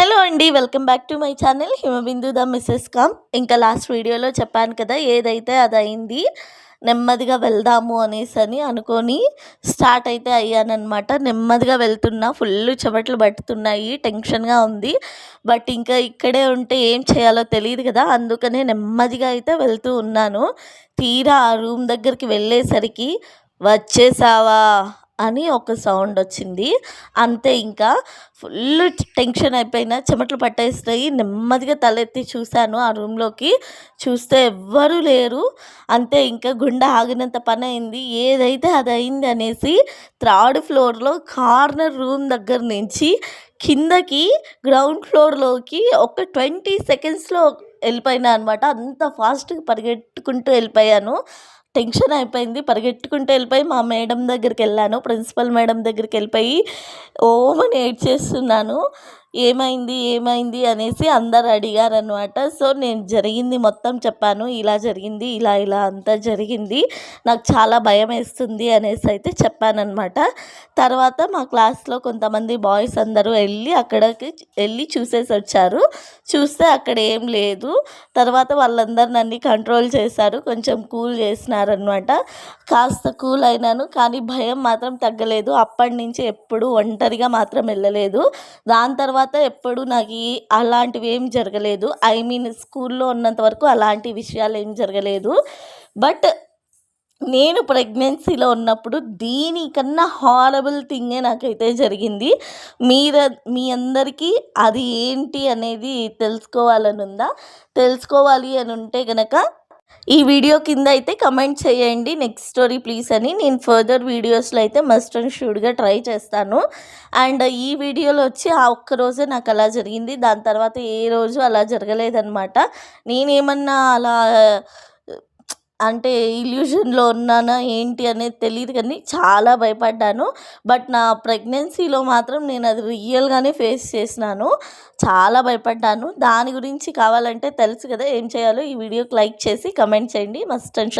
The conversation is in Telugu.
హలో అండి welcome back to my channel. Himabindu the Mrs com. ఇంకా లాస్ట్ వీడియోలో చెప్పాను కదా ఏదైతే అది అయింది నెమ్మదిగా వెళ్దాము అనేసి అని అనుకొని స్టార్ట్ అయితే అయ్యానమాట నెమ్మదిగా వెళ్తున్నా ఫుల్ చెమటలు పట్టుతున్నాయి టెన్షన్గా ఉంది. బట్ ఇంకా ఇక్కడే ఉంటే ఏం చేయాలో తెలియదు కదా అందుకనే నెమ్మదిగా అయితే వెళ్తూ ఉన్నాను. తీరా ఆ రూమ్ దగ్గరికి వెళ్ళేసరికి వచ్చేసావా? అని ఒక సౌండ్ వచ్చింది. అంతే ఇంకా ఫుల్ టెన్షన్ అయిపోయినా చెమటలు పట్టేస్తాయి నెమ్మదిగా తలెత్తి చూశాను ఆ రూమ్లోకి చూస్తే ఎవ్వరూ లేరు. అంతే ఇంకా గుండె ఆగినంత పని అయింది. ఏదైతే అది అయింది అనేసి థర్డ్ ఫ్లోర్లో కార్నర్ రూమ్ దగ్గర నుంచి కిందకి గ్రౌండ్ ఫ్లోర్లోకి ఒక ట్వంటీ సెకండ్స్లో వెళ్ళిపోయినా అనమాట అంత ఫాస్ట్గా పరిగెట్టుకుంటూ వెళ్ళిపోయాను. టెన్షన్ అయిపోయింది. పరిగెట్టుకుంటూ వెళ్ళిపోయి మా మేడం దగ్గరికి వెళ్ళాను. ప్రిన్సిపల్ మేడం దగ్గరికి వెళ్ళిపోయి ఓమని ఏడ్చేస్తున్నాను. ఏమైంది ఏమైంది అనేసి అందరు అడిగారనమాట సో నేను జరిగింది మొత్తం చెప్పాను. ఇలా జరిగింది ఇలా ఇలా అంతా జరిగింది. నాకు చాలా భయం వేస్తుంది అనేసి అయితే చెప్పానమాట తర్వాత మా క్లాస్లో కొంతమంది బాయ్స్ అందరూ వెళ్ళి అక్కడికి వెళ్ళి చూసేసి వచ్చారు. చూస్తే అక్కడ ఏం లేదు. తర్వాత వాళ్ళందరూ నన్ను కంట్రోల్ చేశారు కొంచెం కూల్ చేసినారనమాట కాస్త కూల్ అయినాను కానీ భయం మాత్రం తగ్గలేదు. అప్పటి నుంచి ఎప్పుడు ఒంటరిగా మాత్రం వెళ్ళలేదు. దాని తర్వాత ఎప్పుడు నాకు అలాంటివి ఏం జరగలేదు. ఐ మీన్ స్కూల్లో ఉన్నంత వరకు అలాంటి విషయాలు ఏం జరగలేదు. బట్ నేను ప్రెగ్నెన్సీలో ఉన్నప్పుడు దీనికన్నా హారబుల్ థింగే నాకైతే జరిగింది. మీర మీ అందరికీ అది ఏంటి అనేది తెలుసుకోవాలని ఉందా తెలుసుకోవాలి అని ఉంటే కనుక ఈ వీడియో కింద అయితే కమెంట్ చేయండి. నెక్స్ట్ స్టోరీ ప్లీజ్ అని. నేను ఫర్దర్ వీడియోస్లో అయితే మస్ట్ అండ్ షూడ్గా ట్రై చేస్తాను. అండ్ ఈ వీడియోలో వచ్చి ఆ ఒక్క రోజే నాకు అలా జరిగింది. దాని తర్వాత ఏ రోజు అలా జరగలేదన్నమాట. నేనేమన్నా అలా అంటే ఇల్యూషన్లో ఉన్నానా ఏంటి అనేది తెలియదు కానీ చాలా భయపడ్డాను. బట్ నా ప్రెగ్నెన్సీలో మాత్రం నేను అది రియల్గానే ఫేస్ చేసినాను. చాలా భయపడ్డాను. దాని గురించి కావాలంటే తెలుసు కదా ఏం చేయాలో ఈ వీడియోకి లైక్ చేసి కమెంట్ చేయండి. Must and